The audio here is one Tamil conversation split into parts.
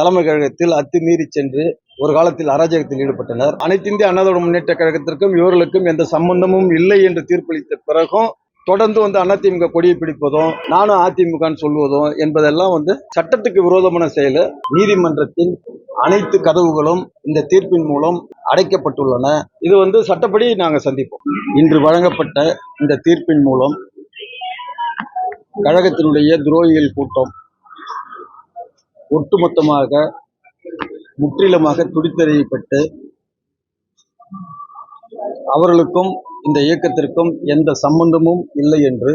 தலைமை கழகத்தில் அத்துமீறி சென்று ஒரு காலத்தில் அராஜகத்தில் ஈடுபட்டனர். அனைத்திந்திய அண்ணா முன்னேற்ற கழகத்திற்கும் இவர்களுக்கும் எந்த சம்பந்தமும் இல்லை என்று தீர்ப்பளித்த பிறகும் தொடர்ந்து வந்து அதிமுக கொடியை பிடிப்பதும் நானும் அதிமுகன்னு சொல்வதும் என்பதெல்லாம் வந்து சட்டத்துக்கு விரோதமான செயல். நீதிமன்றத்தின் அனைத்து கதவுகளும் இந்த தீர்ப்பின் மூலம் அடைக்கப்பட்டுள்ளன. இது வந்து சட்டப்படி நாங்கள் சந்திப்போம். இன்று வழங்கப்பட்ட இந்த தீர்ப்பின் மூலம் கழகத்தினுடைய துரோகிகள் கூட்டம் ஒட்டுமொத்தமாக முற்றிலுமாக துடித்தறியப்பட்டு அவர்களுக்கும் இந்த இயக்கத்திற்கும் எந்த சம்பந்தமும் இல்லை என்று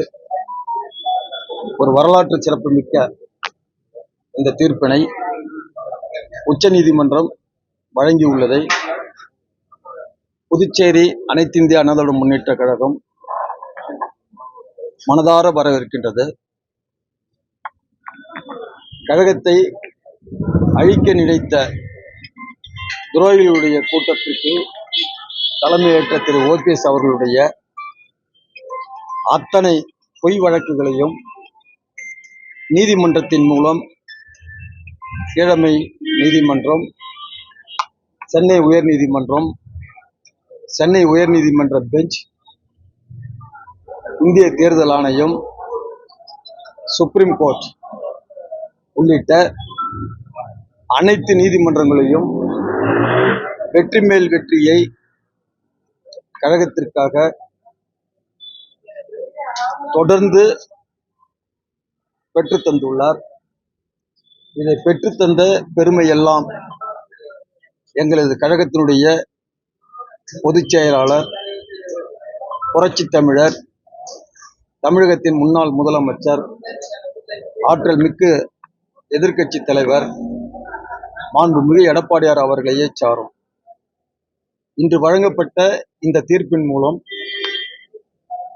ஒரு வரலாற்று சிறப்புமிக்க இந்த தீர்ப்பினை உச்சநீதிமன்றம் வழங்கியுள்ளதை புதுச்சேரி அனைத்திந்திய அண்ணா முன்னேற்ற கழகம் மனதார வரவேற்கின்றது. கழகத்தை அழிக்க நினைத்த துரோகிகளுடைய கூட்டத்திற்கு தலைமையேற்ற திரு ஓபிஎஸ் அவர்களுடைய அத்தனை பொய் வழக்குகளையும் நீதிமன்றத்தின் மூலம் கீழமை நீதிமன்றம் சென்னை உயர்நீதிமன்றம் சென்னை உயர்நீதிமன்ற பெஞ்ச் இந்திய தேர்தல் ஆணையம் சுப்ரீம் கோர்ட் உள்ளிட்ட அனைத்து நீதிமன்றங்களையும் வெற்றி மேல் வெற்றியை கழகத்திற்காக தொடர்ந்து பெற்றுத்தந்துள்ளார் இதை பெற்றுத்தந்த பெருமையெல்லாம் எங்களது கழகத்தினுடைய பொதுச் செயலாளர் புரட்சித் தமிழர் தமிழகத்தின் முன்னாள் முதலமைச்சர் ஆற்றல் மிக்க எதிர்க்கட்சி தலைவர் மாண்புமிகு எடப்பாடியார் அவர்களையே சாரும். இன்று வழங்கப்பட்ட இந்த தீர்ப்பின் மூலம்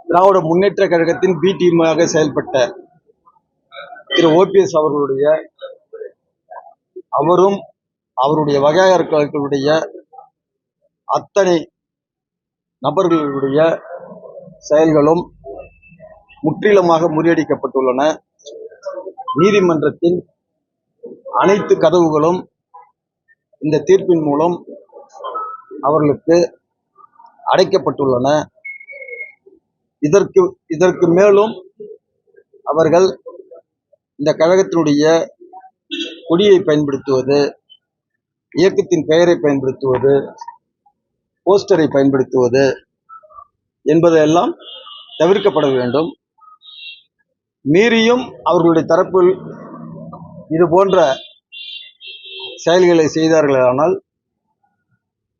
திராவிட முன்னேற்ற கழகத்தின் பி டீமாக செயல்பட்ட திரு ஓபிஎஸ் அவர்களுடைய அவரும் அவருடைய வகையாளர்களுடைய அத்தனை நபர்களுடைய செயல்களும் முற்றிலுமாக முறியடிக்கப்பட்டுள்ளன. நீதிமன்றத்தின் அனைத்து கதவுகளும் இந்த தீர்ப்பின் மூலம் அவர்களுக்கு அடைக்கப்பட்டுள்ளன. இதற்கு இதற்கு மேலும் அவர்கள் இந்த கழகத்தினுடைய கொடியை பயன்படுத்துவது இயக்கத்தின் பெயரை பயன்படுத்துவது போஸ்டரை பயன்படுத்துவது என்பதையெல்லாம் தவிர்க்கப்பட வேண்டும். மீறியும் அவர்களுடைய தரப்பில் இது போன்ற செயல்களை செய்தார்களானால்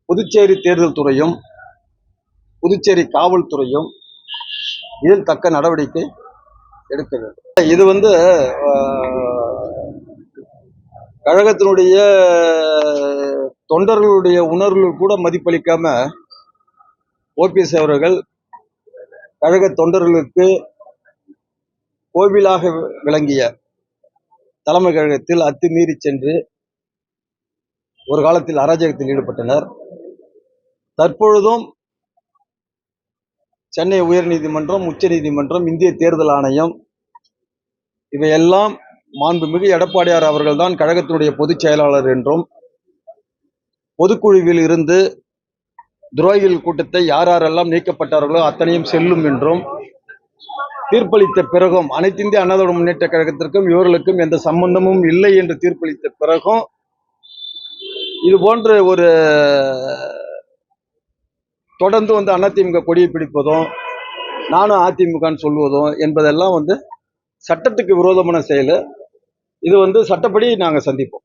புதுச்சேரி தேர்தல் துறையும் புதுச்சேரி காவல்துறையும் இதில் தக்க நடவடிக்கை எடுக்க வேண்டும். இது வந்து கழகத்தினுடைய தொண்டர்களுடைய உணர்வுகள் கூட மதிப்பளிக்காம ஓபிஎஸ் அவர்கள் கழக தொண்டர்களுக்கு கோவிலாக விளங்கிய தலைமை கழகத்தில் அத்துமீறி சென்று ஒரு காலத்தில் அராஜகத்தில் ஈடுபட்டனர். தற்பொழுதும் சென்னை உயர்நீதிமன்றம் உச்சநீதிமன்றம் இந்திய தேர்தல் ஆணையம் இவையெல்லாம் மாண்புமிகு எடப்பாடியார் அவர்கள்தான் கழகத்தினுடைய பொதுச் செயலாளர் என்றும் பொதுக்குழுவில் இருந்து துரோகிகள் கூட்டத்தை யார் யாரெல்லாம் நீக்கப்பட்டார்களோ அத்தனையும் செல்லும் என்றும் தீர்ப்பளித்த பிறகும் அனைத்திந்திய அண்ணா முன்னேற்ற கழகத்திற்கும் இவர்களுக்கும் எந்த சம்பந்தமும் இல்லை என்று தீர்ப்பளித்த பிறகும் இது போன்ற ஒரு தொடர்ந்து வந்து அதிமுக கொடியை பிடிப்பதும் நானும் அதிமுகன்னு சொல்வதும் என்பதெல்லாம் வந்து சட்டத்துக்கு விரோதமான செயல். இது வந்து சட்டப்படி நாங்கள் சந்திப்போம்.